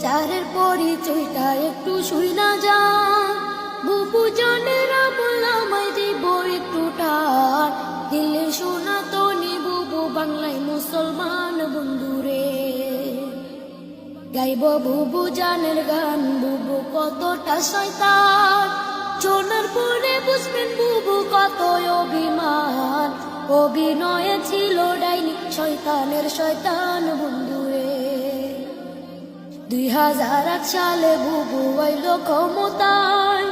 চারের একটু যা। বুবু দিলে তো বুবু বাংলায় মুসলমান গাইব বুবু জানের গান, বুবু কতটা শয়তান। শোনার পরে বুঝবেন বুবু কত অভিমান। অভিনয়ে ছিল ডাইনি, শয়তানের শয়তান বন্ধুরে দুই হাজার এক সালে বুবু আইল ক্ষমতায়।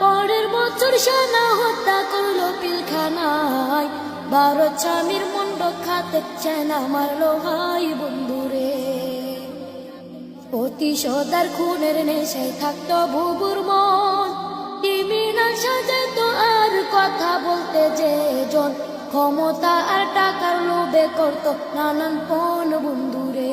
পরের বছর সেনা হত্যা করল পিলখানায়। ভারত স্বামীর মন্ড খাতে সেনা মারলো ভাই বন্ধুরে। প্রতিশোধার খুনের নেশায় থাকতো বুবুর মন। ক্রিমিনাল সাজাত আর কথা বলতে যে জন। ক্ষমতা আর টাকার লোভে করতো নানান পণ বন্ধুরে।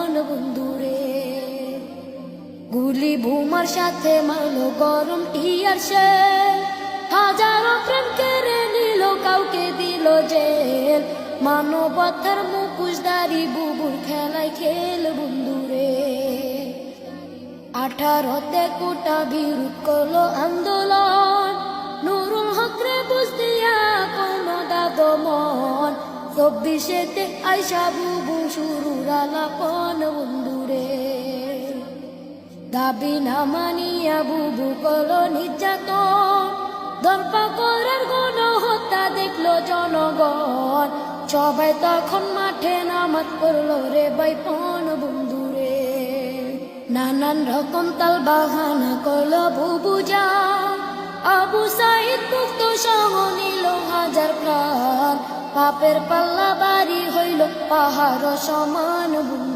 গুলি ভুমার সাথে মারলো গরম টিয়ার সে। হাজারো প্রেম কেড়ে নিল, কাউকে দিল জেল। মানবতার মুখোশধারী বুবুর খেলায় খেল বন্ধুরে। আঠারোতে কোটা বিরোধ করল আন্দোলন। নুরুল হকরে বুঝ দিয়া দাদমন। চব্বিশেতে আইসা বুবু শুরুর আলাপন বন্ধুরে। দাবি না মানিয়া বুবু করল নির্যাতন। দর্পা করার গণ হত্যা দেখল জনগণ। সবাই তখন মাঠে নামাজ করল রে বাইপন বন্ধুরে। নানান রকম তাল বাহানা করল বুবু যা আবু সাইদ মুক্ত সহ নিল হাজার প্রাণ। পাপের পাল্লা বাড়ি হইল পাহাড় সমান বন্ধুরে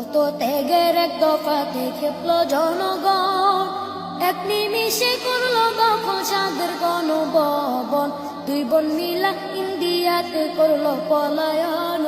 কত ত্যাগের এক দফা খেপল জনগণ। এক নিমিষে করল দখল সাদের গণভবন। দুই বোন মিলা ইন্ডিয়াতে করল পলায়ন।